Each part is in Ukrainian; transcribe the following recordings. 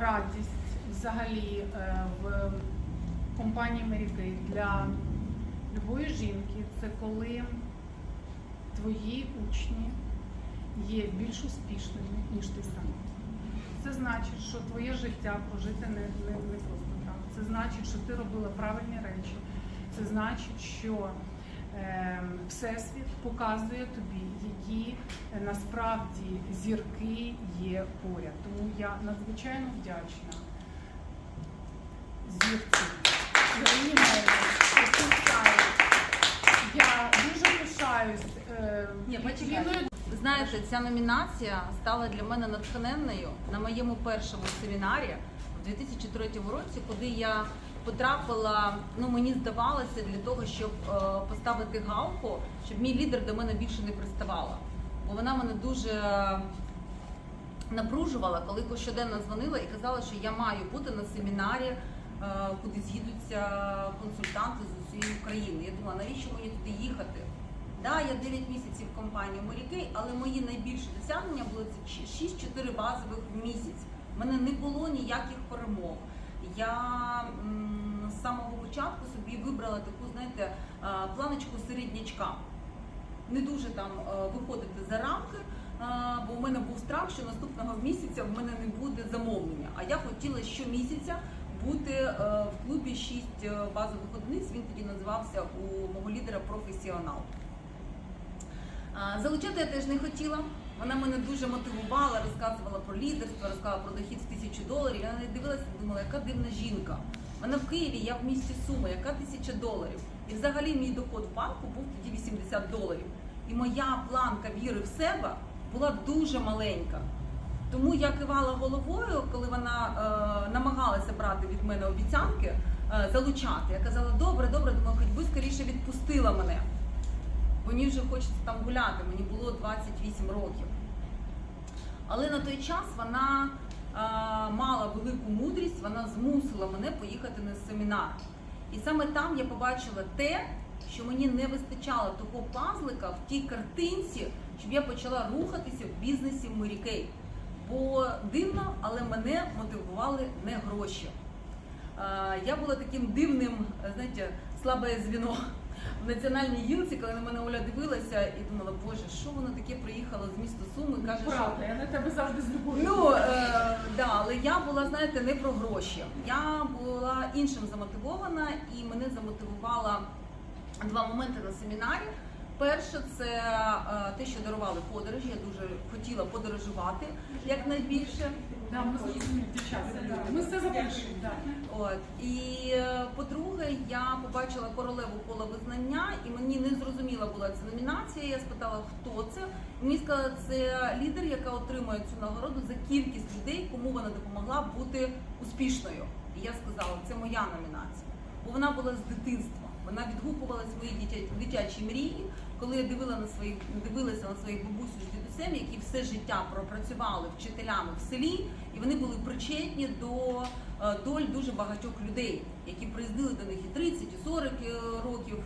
радість взагалі е, в компанії Kay для любої жінки це коли твої учні є більш успішними, ніж ти сам. Це значить, що твоє життя прожите не, не, не просто так. Це значить, що ти робила правильні речі. Це значить, що Всесвіт показує тобі, які е, насправді зірки є поряд. Тому я надзвичайно вдячна зірці Ірині Мельник. Я дуже пишаюсь е, Ні, почекай. Знаєте, ця номінація стала для мене натхненною на моєму першому семінарі в 2003 році, куди я потрапила. Ну мені здавалося для того, щоб е, поставити галку, щоб мій лідер до мене більше не приставала. Бо вона мене дуже напружувала, коли щоденно дзвонила і казала, що я маю бути на семінарі, е, куди з'їдуться консультанти з усієї України. Я думала, навіщо мені туди їхати? Да, я 9 місяців в компанії Морікей, але мої найбільші досягнення були це 6-4 базових в місяць. У мене не було ніяких перемог. Я з самого початку собі вибрала таку, знаєте, е, планочку середнячка. Не дуже там е, виходити за рамки, е, бо у мене був страх, що наступного місяця в мене не буде замовлення. А я хотіла щомісяця бути в клубі 6 базових одиниць. Він тоді називався у мого лідера професіонал. Залучати я теж не хотіла. Вона мене дуже мотивувала, розказувала про лідерство, розказувала про дохід в тисячу доларів. Я неї дивилася і думала, яка дивна жінка. Вона в Києві, я в місті Суми, яка тисяча доларів. І взагалі мій доход в банку був тоді 80 доларів. І моя планка віри в себе була дуже маленька. Тому я кивала головою, коли вона е, намагалася брати від мене обіцянки, е, залучати. Я казала, добре, добре, думаю, хоч би скоріше відпустила мене. Мені вже хочеться там гуляти, мені було 28 років. Але на той час вона е, мала велику мудрість, вона змусила мене поїхати на семінар. І саме там я побачила те, що мені не вистачало того пазлика в тій картинці, щоб я почала рухатися в бізнесі в Бо дивно, але мене мотивували не гроші. Я була таким дивним, знаєте, слабе звіно в національній гілці, коли на мене Оля дивилася і думала, боже, що воно таке приїхало з міста Суми, каже, що я на тебе завжди з любов'ю. Ну е, да, але я була, знаєте, не про гроші. Я була іншим замотивована, і мене замотивувала два моменти на семінарі. Перше, це е, те, що дарували подорожі. Я дуже хотіла подорожувати якнайбільше. Да, ми. Ми все запишемо. От і е, по-друге, я побачила королеву кола визнання, і мені не зрозуміла була ця номінація. Я спитала, хто це. Мені сказали, це лідер, яка отримує цю нагороду за кількість людей, кому вона допомогла бути успішною. І я сказала, це моя номінація, бо вона була з дитинства. Вона відгукувалась мої дитя- дитячі мрії, коли я дивила на своїх дивилася на своїх бабусю з дідусем, які все життя пропрацювали вчителями в селі, і вони були причетні до е, доль дуже багатьох людей, які приїздили до них і 30, і 40 е, років.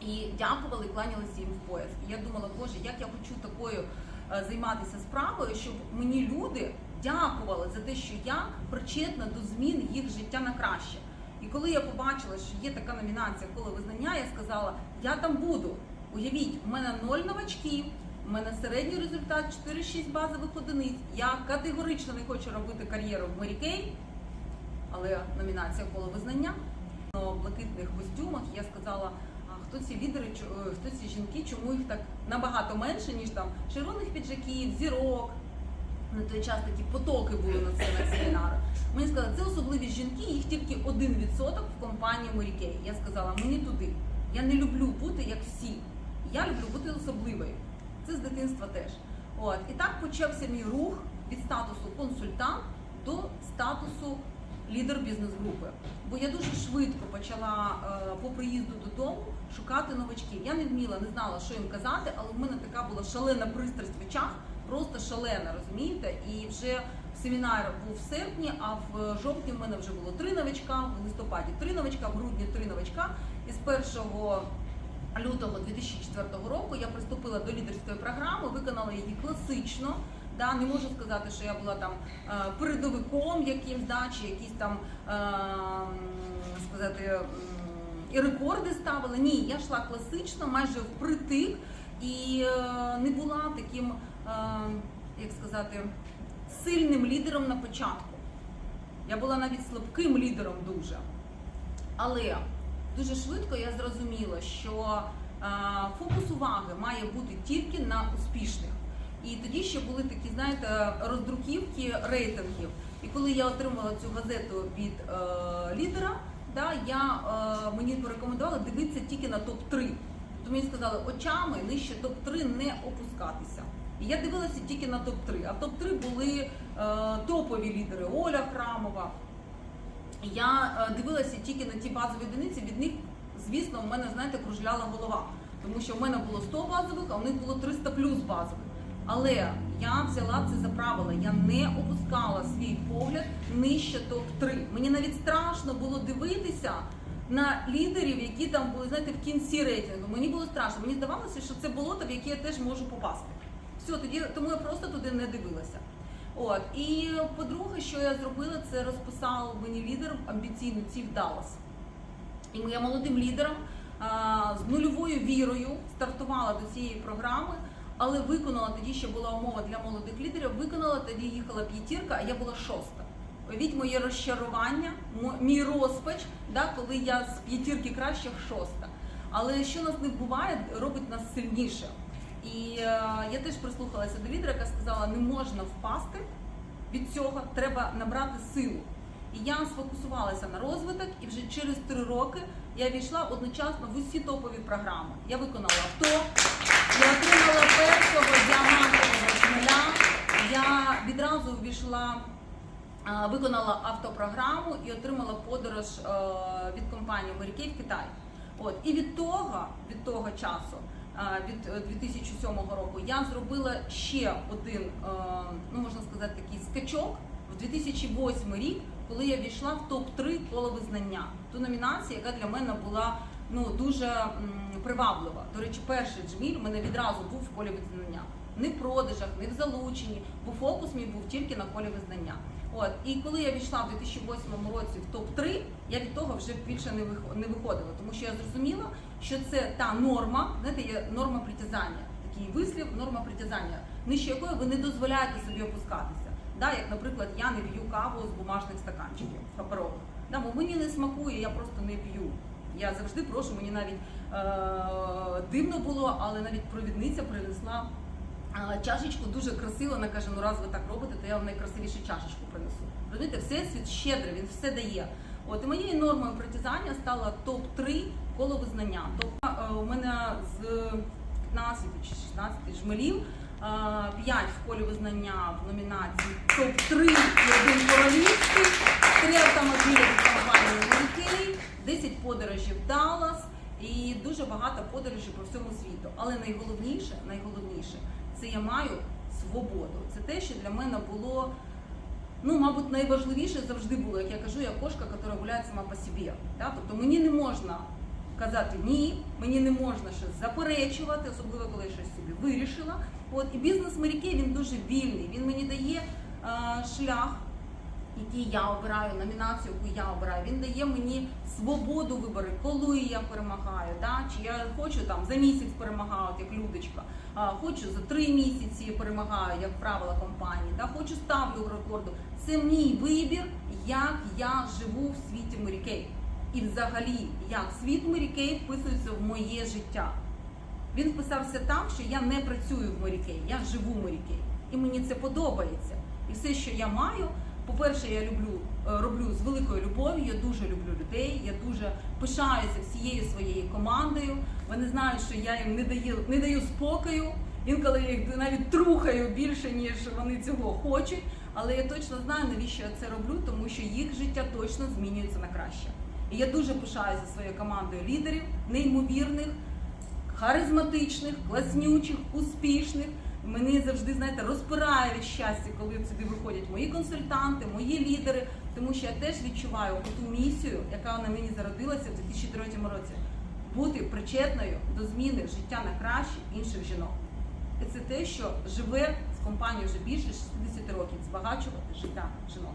І дякували, і кланялися їм в пояс. І я думала, боже, як я хочу такою е, займатися справою, щоб мені люди дякували за те, що я причетна до змін їх життя на краще. І коли я побачила, що є така номінація коло визнання, я сказала, я там буду. Уявіть, у мене ноль новачків, у мене середній результат 4-6 базових одиниць. Я категорично не хочу робити кар'єру в Мері але номінація коло визнання в блакитних костюмах. Я сказала, хто ці лідери, е, хто ці жінки, чому їх так набагато менше, ніж там червоних піджаків, зірок. На той час такі потоки були на це на семінари. Мені сказали, це особливі жінки, їх тільки 1% в компанії Морікей. Я сказала, мені туди. Я не люблю бути як всі. Я люблю бути особливою. Це з дитинства теж. От і так почався мій рух від статусу консультант до статусу лідер бізнес-групи. Бо я дуже швидко почала е, по приїзду додому шукати новачків. Я не вміла, не знала, що їм казати, але в мене така була шалена пристрасть в очах, просто шалена, розумієте? І вже семінар був в серпні, а в жовтні в мене вже було три новачка, в листопаді три новачка, в грудні три новачка. І з першого лютого 2004 року я приступила до лідерської програми, виконала її класично, Да, не можу сказати, що я була там е, передовиком якимсь, да, чи якісь там е, сказати і рекорди ставила. Ні, я йшла класично, майже впритик і е, не була таким, як сказати, сильним лідером на початку. Я була навіть слабким лідером дуже. Але дуже швидко я зрозуміла, що е, фокус уваги має бути тільки на успішних. І тоді ще були такі, знаєте, роздруківки рейтингів. І коли я отримала цю газету від е, лідера, да, я, е, мені порекомендували дивитися тільки на топ-3. Тобто мені сказали, очами нижче топ-3 не опускатися. І я дивилася тільки на топ-3. А в топ-3 були е, топові лідери Оля Храмова, я е, дивилася тільки на ті базові одиниці. Від них, звісно, в мене, знаєте, кружляла голова. Тому що в мене було 100 базових, а в них було 300 плюс базових. Але я взяла це за правило. Я не опускала свій погляд нижче топ-3. Мені навіть страшно було дивитися на лідерів, які там були, знаєте, в кінці рейтингу. Мені було страшно. Мені здавалося, що це болото, в яке я теж можу попасти. Все, тоді тому я просто туди не дивилася. От і по-друге, що я зробила, це розписав мені лідер амбіційну ціль Даллас. І я молодим лідером а, з нульовою вірою стартувала до цієї програми, але виконала тоді, ще була умова для молодих лідерів. Виконала тоді їхала п'ятірка, а я була шоста. Уявіть моє розчарування, мій розпач, да, коли я з п'ятірки кращих шоста. Але що нас не буває, робить нас сильніше. І е, я теж прислухалася до лідера, яка сказала, не можна впасти від цього, треба набрати силу. І я сфокусувалася на розвиток, і вже через три роки я війшла одночасно в усі топові програми. Я виконала авто, я отримала першого діамантового шмеля, я відразу ввійшла, е, виконала автопрограму і отримала подорож е, від компанії Морякей в Китай. От і від того, від того часу, від е, 2007 року, я зробила ще один, е, ну можна сказати, такий скачок в 2008 рік, коли я війшла в топ 3 коло визнання. Ту номінацію, яка для мене була ну дуже приваблива. До речі, перший джміль мене відразу був в колі визнання. Не в продажах, не в залученні, бо фокус мій був тільки на колі визнання. От і коли я війшла в 2008 році в топ 3 я від того вже більше не вих- не виходила, тому що я зрозуміла, що це та норма, знаєте, є норма притязання, такий вислів, норма притязання, нижче якої ви не дозволяєте собі опускатися. Да, як, наприклад, я не п'ю каву з бумажних стаканчиків паперових. Да, бо мені не смакує, я просто не п'ю. Я завжди прошу, мені навіть е- дивно було, але навіть провідниця принесла чашечку дуже красиво, вона каже, ну раз ви так робите, то я вам найкрасивішу чашечку принесу. Розумієте, всесвіт щедрий, він все дає. От і моєю нормою притязання стала топ-3 коло визнання. Тобто е, у мене з 15 чи 16 жмелів, 5 в колі визнання в номінації топ-3 і один королівський, 3 автомобілі від компанії Мілкей, 10 подорожів в Даллас і дуже багато подорожей по всьому світу. Але найголовніше, найголовніше, це я маю свободу. Це те, що для мене було, ну, мабуть, найважливіше завжди було, як я кажу, я кошка, яка гуляє сама по собі. Да? Тобто мені не можна казати ні, мені не можна щось заперечувати, особливо коли я щось собі вирішила. От і бізнес моряки він дуже вільний. Він мені дає е, шлях який я обираю, номінацію, яку я обираю, він дає мені свободу вибору, коли я перемагаю, да? чи я хочу там за місяць перемагаю, от як Людочка, а, хочу за три місяці перемагаю, як правило компанії, да? хочу ставлю рекорду. Це мій вибір, як я живу в світі морякей. І взагалі, як світ морякей вписується в моє життя. Він вписався так, що я не працюю в морякей, я живу в морякей. І мені це подобається. І все, що я маю, по-перше, я люблю, е, роблю з великою любов'ю, я дуже люблю людей, я дуже пишаюся всією своєю командою. Вони знають, що я їм не даю, не даю спокою. Інколи я їх навіть трухаю більше, ніж вони цього хочуть. Але я точно знаю, навіщо я це роблю, тому що їх життя точно змінюється на краще. І я дуже пишаюся своєю командою лідерів, неймовірних, харизматичних, класнючих, успішних. Мене завжди, знаєте, розпирає від щастя, коли сюди виходять мої консультанти, мої лідери, тому що я теж відчуваю ту місію, яка на мені зародилася в 2003 році, бути причетною до зміни життя на краще інших жінок. І це те, що живе з компанією вже більше 60 років, збагачувати життя жінок.